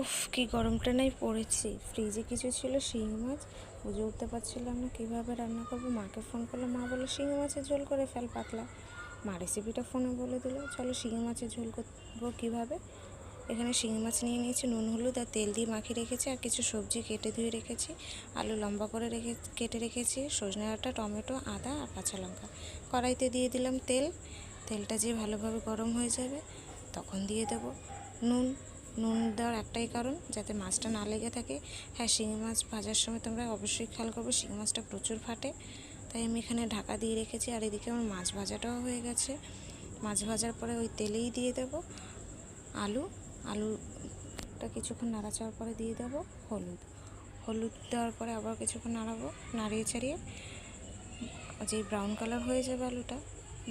উফ, কি গরমটা নাই পড়েছি। ফ্রিজে কিছু ছিল, শিঙি মাছ। বুঝে উঠতে পারছিলাম না কীভাবে রান্না করব। মাকে ফোন করলাম, মা বলল শিঙি মাছের ঝোল করে ফেল পাতলা। মা রেসিপিটা ফোনে বলে দিল, চলো শিঙি মাছের ঝোল করব কীভাবে? এখানে শিঙি মাছ নিয়ে নিয়েছি, নুন, হলুদ আর তেল দিয়ে মাখিয়ে রেখেছি আর কিছু সবজি কেটে ধুয়ে রেখেছি। আলু লম্বা করে রেখে, কেটে রেখেছি, সজনে ডাঁটা টমেটো, আদা আর কাঁচা লঙ্কা। কড়াইতে দিয়ে দিলাম তেল। তেলটা যে ভালোভাবে গরম হয়ে যাবে, তখন দিয়ে দেবো নুন নুন দেওয়ার একটাই কারণ, যাতে মাছটা না লেগে থাকে। হ্যাঁ শিঙি মাছ ভাজার সময় তোমরা অবশ্যই খেয়াল করবে, শিঙি মাছটা প্রচুর ফাটে। তাই আমি এখানে ঢাকা দিয়ে রেখেছি, আর এদিকে আমার মাছ ভাজাটাও হয়ে গেছে। মাছ ভাজার পরে ওই তেলেই দিয়ে দেবো। আলু, আলুটা কিছুক্ষণ নাড়াচাড়ার পরে দিয়ে দেবো, হলুদ। হলুদ দেওয়ার পরে আবার কিছুক্ষণ নাড়াবো, নাড়িয়ে ছাড়িয়ে যেই ব্রাউন কালার হয়ে যাবে আলুটা,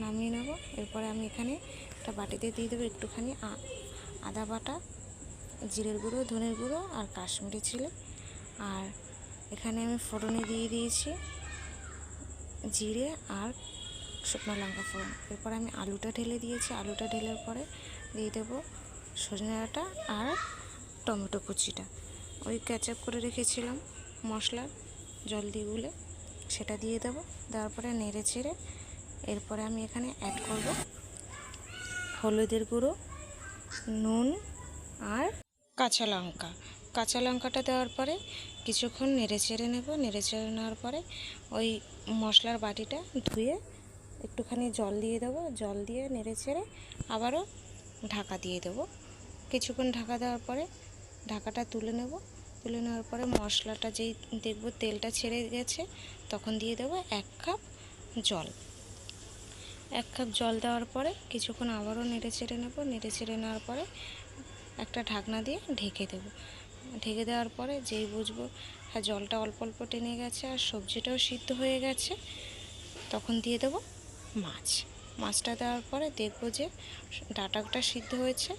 নামিয়ে নেব। এরপরে আমি এখানে একটা বাটিতে দিয়ে দেবো একটুখানি আদা বাটা জিরের গুঁড়ো, ধনের গুঁড়ো আর কাশ্মীরি চিলি। আর এখানে আমি ফোড়নে দিয়ে দিয়েছি জিরে আর শুকনো লঙ্কা ফোড়ন। এরপর আমি আলুটা ঢেলে দিয়েছি। আলুটা ঢেলের পরে দিয়ে দেবো সজনে ডাঁটা আর টমেটো কুচিটা। ওই ক্যাচআপ করে রেখেছিলাম মশলা জল দিয়ে গুলে। সেটা দিয়ে দেবো। দেওয়ার পরে নেড়ে চেড়ে এরপরে আমি এখানে অ্যাড করব হলুদের গুঁড়ো, নুন আর কাঁচা লঙ্কা। কাঁচা লঙ্কাটা দেওয়ার পরে কিছুক্ষণ নেড়ে চেড়ে নেব। নেড়ে চেড়ে নেওয়ার পরে ওই মশলার বাটিটা ধুয়ে একটুখানি জল দিয়ে দেবো। জল দিয়ে নেড়ে চেড়ে আবারও ঢাকা দিয়ে দেবো। কিছুক্ষণ ঢাকা দেওয়ার পরে ঢাকাটা তুলে নেব। তুলে নেওয়ার পরে মশলাটা যেই দেখব তেলটা ছেড়ে গেছে, তখন দিয়ে দেবো এক কাপ জল। এক কাপ জল দেওয়ার পরে কিছুক্ষণ আবারও নেড়ে চেড়ে নেব। নেড়ে চেড়ে নেওয়ার পরে একটা ঢাকনা দিয়ে ঢেকে দেবো। ঢেকে দেওয়ার পরে যেই বুঝব হ্যাঁ জলটা অল্প অল্প টেনে গেছে আর সবজিটাও সিদ্ধ হয়ে গেছে, তখন দিয়ে দেবো মাছ। মাছটা দেওয়ার পরে দেখব যে ডাটাটা সিদ্ধ হয়েছে,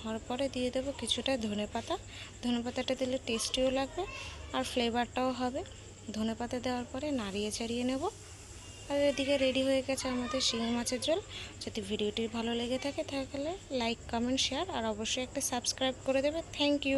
হওয়ার পরে দিয়ে দেবো কিছুটা ধনে পাতা ধনে পাতাটা দিলে টেস্টিও লাগবে আর ফ্লেভারটাও হবে। ধনে পাতা দেওয়ার পরে নাড়িয়ে চাড়িয়ে নেব। আর এদিকে রেডি হয়ে গেছে আমাদের শিঙি মাছের জল যদি ভিডিওটি ভালো লেগে থাকে তাহলে লাইক কমেন্ট শেয়ার আর অবশ্যই একটা সাবস্ক্রাইব করে দেবে। Thank you